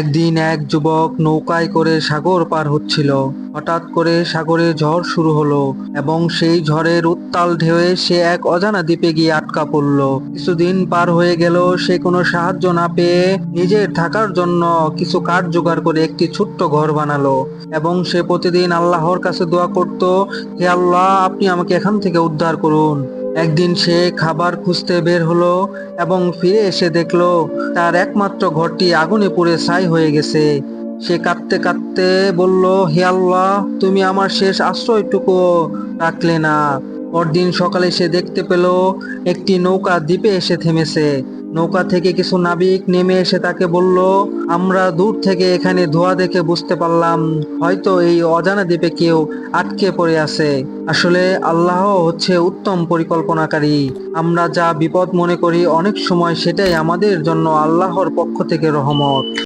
একদিন এক যুবক নৌকায় করে সাগর পার হচ্ছিল। হঠাৎ করে সাগরে ঝড় শুরু হলো এবং সেই ঝড়ের উত্তাল ঢেউয়ে সে এক অজানা দ্বীপে গিয়ে আটকা পড়ল। কিছুদিন পার হয়ে গেল, সে কোনো সাহায্য না পেয়ে নিজের থাকার জন্য কিছু কাঠ জোগাড় করে একটি ছোট্ট ঘর বানালো এবং সে প্রতিদিন আল্লাহর কাছে দোয়া করত, হে আল্লাহ, আপনি আমাকে এখান থেকে উদ্ধার করুন। একদিন সে খাবার খুঁজতে বের হলো এবং ফিরে এসে দেখল তার একমাত্র ঘরটি আগুনে পুড়ে ছাই হয়ে গেছে। সে কাঁদতে কাঁদতে বলল, হে আল্লাহ, তুমি আমার শেষ আশ্রয়টুকু রাখলে না। পরদিন সকালে সে দেখতে পেল, একটি নৌকা দ্বীপে এসে থেমেছে। নৌকা থেকে কিছু নাবিক নেমে এসে তাকে বলল, আমরা দূর থেকে এখানে ধোয়া দেখে বুঝতে পারলাম, হয়তো এই অজানা দ্বীপে কেউ আটকে পড়ে আছে। আসলে আল্লাহ হচ্ছে উত্তম পরিকল্পনাকারী। আমরা যা বিপদ মনে করি, অনেক সময় সেটাই আমাদের জন্য আল্লাহর পক্ষ থেকে রহমত।